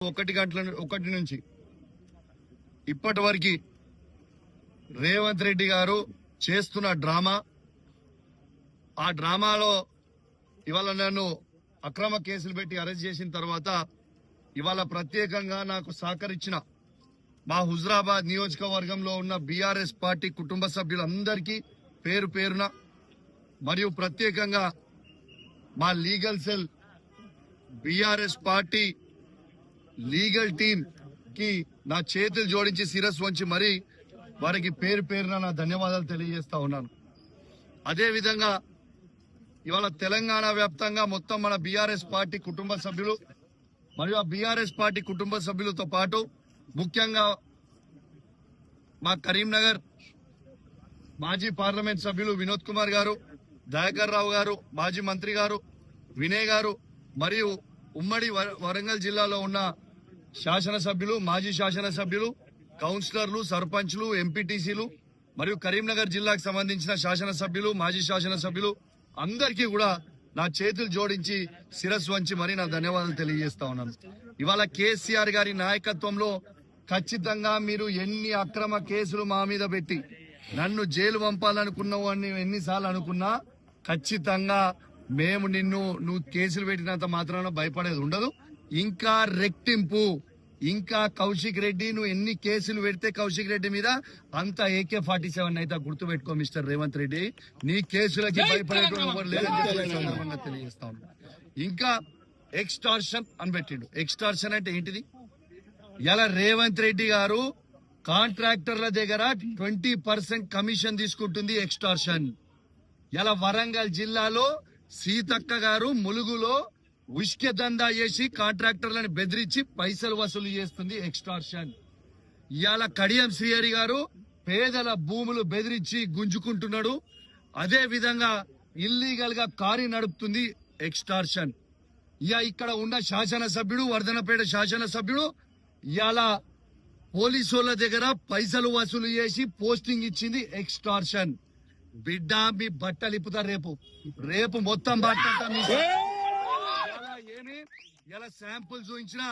ఒకటి గంటల ఒకటి నుంచి. ఇప్పటి వరకు రేవంత్ రెడ్డి గారు చేస్తున్న డ్రామా ఆ డ్రామాలో ఇవాళ నన్ను అక్రమ కేసులు పెట్టి అరెస్ట్ చేసిన తర్వాత ఇవాళ ప్రత్యేకంగా నాకు సహకరించిన మా హుజరాబాద్ నియోజకవర్గంలో ఉన్న బీఆర్ఎస్ పార్టీ కుటుంబ సభ్యులందరికీ పేరు పేరున మరియు ప్రత్యేకంగా మా legal cell BRS party legal టీమ్కి నా చేతులు జోడించి శిరస్సు వంచి మరీ వారికి పేరు పేరున నా ధన్యవాదాలు తెలియజేస్తా ఉన్నాను. అదేవిధంగా ఇవాళ తెలంగాణ వ్యాప్తంగా మొత్తం మన బీఆర్ఎస్ పార్టీ కుటుంబ సభ్యులు మరియు ఆ బీఆర్ఎస్ పార్టీ కుటుంబ సభ్యులతో పాటు ముఖ్యంగా మా కరీంనగర్ మాజీ పార్లమెంట్ సభ్యులు వినోద్ కుమార్ గారు దయాకర్ రావు గారు మాజీ మంత్రి గారు వినయ్ గారు మరియు ఉమ్మడి వరంగల్ జిల్లాలో ఉన్న శాసనసభ్యులు మాజీ శాసనసభ్యులు కౌన్సిలర్లు సర్పంచ్లు ఎంపీటీసీలు మరియు కరీంనగర్ జిల్లాకు సంబంధించిన శాసనసభ్యులు మాజీ శాసనసభ్యులు అందరికీ కూడా నా చేతులు జోడించి శిరస్సు వంచి మరీ నా ధన్యవాదాలు తెలియజేస్తా ఉన్నాను. ఇవాళ కేసీఆర్ గారి నాయకత్వంలో ఖచ్చితంగా మీరు ఎన్ని అక్రమ కేసులు మా మీద పెట్టి నన్ను జైలు పంపాలనుకున్నావు అని ఎన్నిసార్లు అనుకున్నా ఖచ్చితంగా మేము నిన్ను నువ్వు కేసులు పెట్టినంత మాత్రాన భయపడేది ఉండదు. ఇంకా రెట్టింపు. ఇంకా కౌశిక్ రెడ్డి నువ్వు ఎన్ని కేసులు పెడితే కౌశిక్ రెడ్డి మీద అంత ఏకే ఫార్టీ సెవెన్ అయితే గుర్తు పెట్టుకో మిస్టర్ రేవంత్ రెడ్డి. నీ కేసులకి లేదని సందర్భంగా తెలియజేస్తా ఉన్నా. ఇంకా ఎక్స్టార్షన్ అని పెట్టిండు. ఎక్స్టార్షన్ అంటే ఏంటిది? ఇలా రేవంత్ రెడ్డి గారు కాంట్రాక్టర్ల దగ్గర ట్వంటీ పర్సెంట్ కమిషన్ తీసుకుంటుంది ఎక్స్టార్షన్. ఇలా వరంగల్ జిల్లాలో సీతక్క గారు ములుగులో ఉష్కె దందా చేసి కాంట్రాక్టర్లను బెదిరించి పైసలు వసూలు చేస్తుంది ఎక్స్టార్షన్. ఇవాళ కడియం శ్రీహరి గారు పేదల భూములు బెదిరించి గుంజుకుంటున్నాడు. అదే విధంగా ఇల్లీగల్గా కారీ నడుపుతుంది ఎక్స్టార్షన్. ఇక ఇక్కడ ఉన్న శాసనసభ్యుడు వర్ధనపేట శాసనసభ్యుడు ఇవాళ పోలీసుల దగ్గర పైసలు వసూలు చేసి పోస్టింగ్ ఇచ్చింది ఎక్స్టార్షన్. బిడ్డ మీ బట్టలు ఇప్పుతారు రేపు. రేపు మొత్తం బట్టంతా మీ ఇలా శాంపుల్ చూపించిన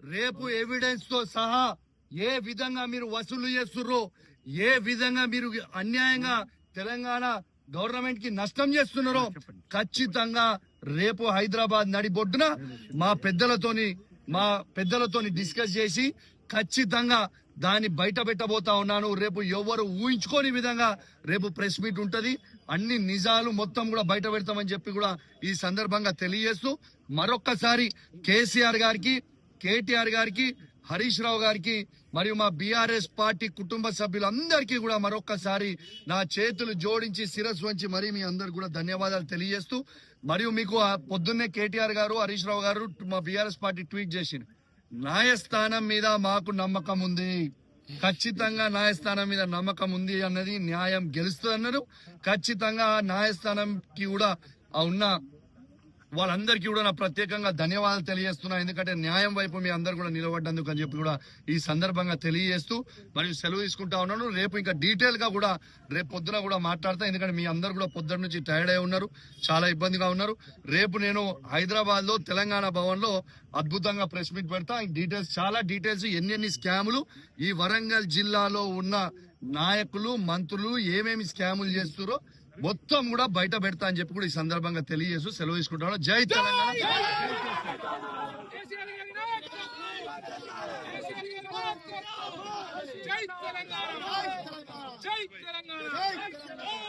రేపు ఎవిడెన్స్తో సహా ఏ విధంగా మీరు వసూలు చేస్తుర్రో ఏ విధంగా మీరు అన్యాయంగా తెలంగాణ గవర్నమెంట్కి నష్టం చేస్తున్నారో ఖచ్చితంగా రేపు హైదరాబాద్ నడిబొడ్డున మా పెద్దలతోని మా పెద్దలతోని డిస్కస్ చేసి ఖచ్చితంగా దాన్ని బయట పెట్టబోతా ఉన్నాను. రేపు ఎవరు ఊహించుకోని విధంగా రేపు ప్రెస్ మీట్ ఉంటుంది. అన్ని నిజాలు మొత్తం కూడా బయట పెడతామని చెప్పి కూడా ఈ సందర్భంగా తెలియజేస్తూ మరొక్కసారి కేసీఆర్ గారికి కేటీఆర్ గారికి హరీష్ రావు గారికి మరియు మా బీఆర్ఎస్ పార్టీ కుటుంబ సభ్యులందరికీ కూడా మరొక్కసారి నా చేతులు జోడించి శిరస్సు వంచి మరి మీ అందరు కూడా ధన్యవాదాలు తెలియజేస్తూ మరియు మీకు ఆ పొద్దున్నే కేటీఆర్ గారు హరీష్ రావు గారు మా బీఆర్ఎస్ పార్టీ ట్వీట్ చేసింది న్యాయస్థానం మీద మాకు నమ్మకం ఉంది. ఖచ్చితంగా న్యాయస్థానం మీద నమ్మకం ఉంది అన్నది న్యాయం గెలుస్తుంది అన్నారు. ఖచ్చితంగా న్యాయస్థానంకి కూడా ఉన్న వాళ్ళందరికీ కూడా నా ప్రత్యేకంగా ధన్యవాదాలు తెలియజేస్తున్నా. ఎందుకంటే న్యాయం వైపు మీ అందరు కూడా నిలబడ్డందుకు అని చెప్పి కూడా ఈ సందర్భంగా తెలియజేస్తూ మరియు సెలవు తీసుకుంటా ఉన్నాను. రేపు ఇంకా డీటెయిల్గా కూడా రేపు పొద్దున కూడా మాట్లాడతా. ఎందుకంటే మీ అందరు కూడా పొద్దున్న నుంచి టైర్డ్ అయి ఉన్నారు. చాలా ఇబ్బందిగా ఉన్నారు. రేపు నేను హైదరాబాద్లో తెలంగాణ భవన్లో అద్భుతంగా ప్రెస్ మీట్ పెడతా. డీటెయిల్స్ చాలా డీటెయిల్స్ ఎన్ని ఎన్ని స్కాములు ఈ వరంగల్ జిల్లాలో ఉన్న నాయకులు మంత్రులు ఏమేమి స్కాములు చేస్తున్నారో మొత్తం కూడా బయట పెడతా అని చెప్పి కూడా ఈ సందర్భంగా తెలియజేస్తూ సెలవు జై తెలంగాణ. నాయకత్వం! జై తెలంగాణ! జై తెలంగాణ!